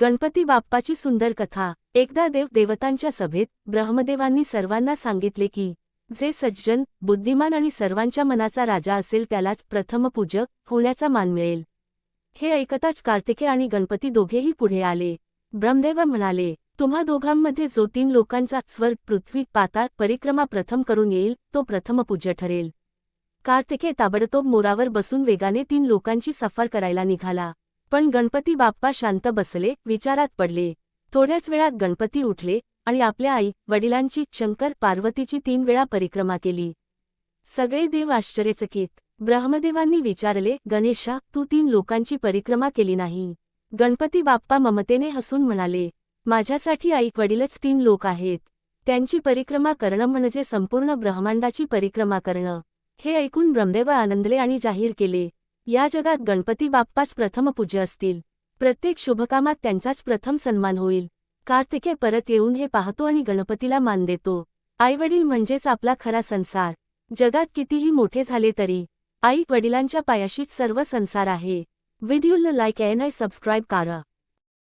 गणपती बाप्पाची सुंदर कथा. एकदा देव देवतांच्या सभेत ब्रह्मदेवांनी सर्वांना सांगितले की जे सज्जन बुद्धिमान आणि सर्वांच्या मनाचा राजा असेल त्यालाच प्रथम पूजक होण्याचा मान मिळेल. हे ऐकताच कार्तिके आणि गणपती दोघेही पुढे आले. ब्रह्मदेव म्हणाले तुम्हा दोघांमध्ये जो तीन लोकांचा स्वर्ग पृथ्वी पाताळ परिक्रमा प्रथम करून येईल तो प्रथम पूज्य ठरेल. कार्तिके ताबडतोब मोरावर बसून वेगाने तीन लोकांची सफर करायला निघाला. पण गणपती बाप्पा शांत बसले विचारात पडले. थोड्याच वेळात गणपती उठले आणि आपल्या आई वडिलांची शंकर पार्वतीची तीन वेळा परिक्रमा केली. सगळे देव आश्चर्यचकित. ब्रह्मदेवांनी विचारले गणेशा तू तीन लोकांची परिक्रमा केली नाही. गणपती बाप्पा ममतेने हसून म्हणाले माझ्यासाठी आई वडीलच तीन लोक आहेत. त्यांची परिक्रमा करणं म्हणजे संपूर्ण ब्रह्मांडाची परिक्रमा करणं. हे ऐकून ब्रह्मदेव आनंदले आणि जाहीर केले. या जगात गणपती बाप्पाच प्रथम पूज्य असतील. प्रत्येक शुभकामात त्यांचाच प्रथम सन्मान होईल. कार्तिके परत येऊन हे पाहतो आणि गणपतीला मान देतो. आईवडील म्हणजेच आपला खरा संसार. जगात कितीही मोठे झाले तरी आई वडिलांच्या पायाशीच सर्व संसार आहे. व्हिडिओला लाईक आणि सबस्क्राईब करा.